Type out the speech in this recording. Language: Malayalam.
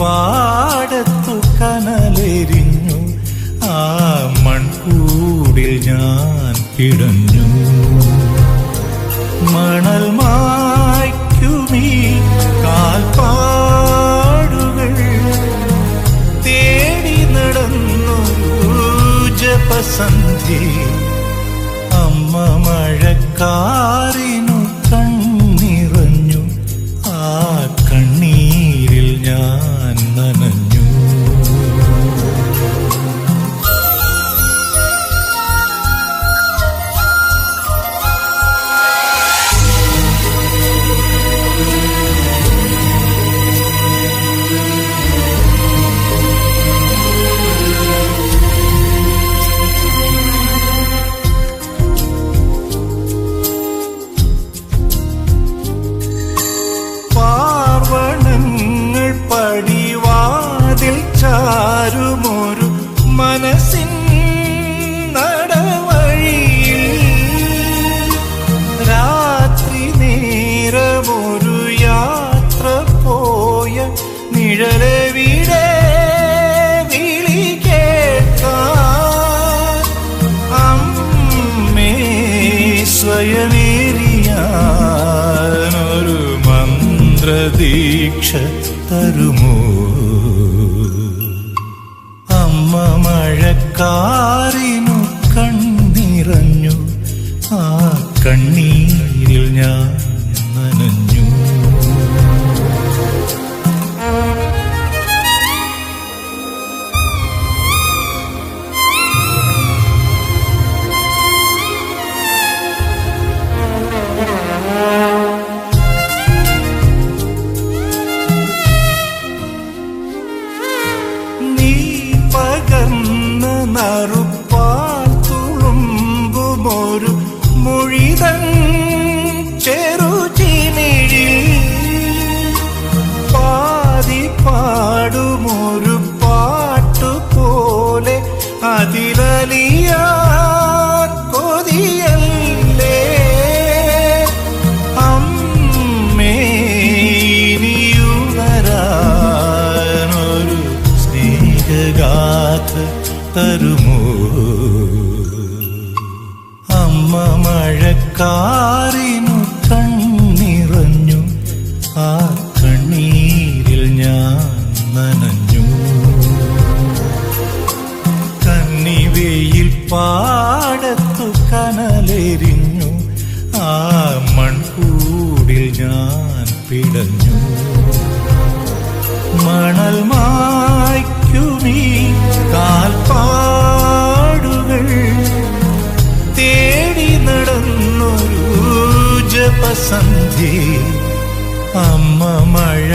പാടത്തു കനലെരിഞ്ഞു. ആ മൺകൂടിൽ ഞാൻ കിടഞ്ഞു മണൽ മായ്ക്കുമീ കാൽപ്പാടുകൾ തേടി നടന്നു ജപസന്ധി അമ്മ മഴക്കാറിനു തരുമോ? അമ്മ മഴക്കാറിനു കണ്ണിറഞ്ഞു ആ കണ്ണീരിൽ ഞാൻ നനഞ്ഞു. പകർന്ന നറുപ്പാൽ തുളുമ്പുമൊരു മൊഴിതൻ ചെറുചിമിഴിൽ പാതി പാടുമൊരു പാട്ടു പോലെ ഇനിയുണരാനൊരു സ്നേഹഗാഥ തരുമോ? അമ്മ മഴക്കാറിനു കണ്ണിറഞ്ഞു ആ കണ്ണീരിൽ ഞാൻ നനഞ്ഞു. കന്നിവെയിൽ പാടത്തു കനലെരിഞ്ഞു ആ മൺകൂടിൽ ഞാൻ പിടഞ്ഞു. അല്പസന്ധി അമ്മ മഴ